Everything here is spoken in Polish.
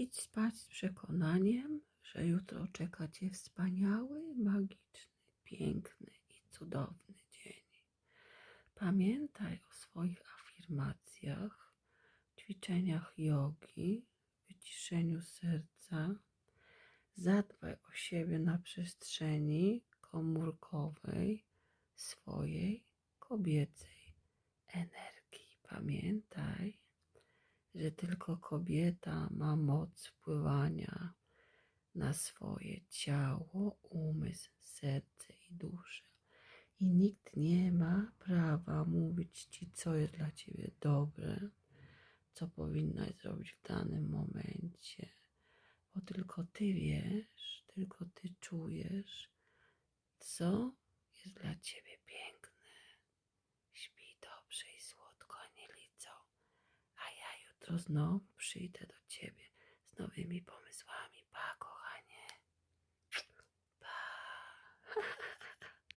Idź spać z przekonaniem, że jutro czeka cię wspaniały, magiczny, piękny i cudowny dzień. Pamiętaj o swoich afirmacjach, ćwiczeniach jogi, wyciszeniu serca. Zadbaj o siebie na przestrzeni komórkowej swojej kobiecej energii. Pamiętaj, że tylko kobieta ma moc wpływania na swoje ciało, umysł, serce i duszę. I nikt nie ma prawa mówić ci, co jest dla ciebie dobre, co powinnaś zrobić w danym momencie, bo tylko ty wiesz, tylko ty czujesz, co jest dla ciebie piękne. Śpi dobrze i słodko, a ja jutro znowu przyjdę do ciebie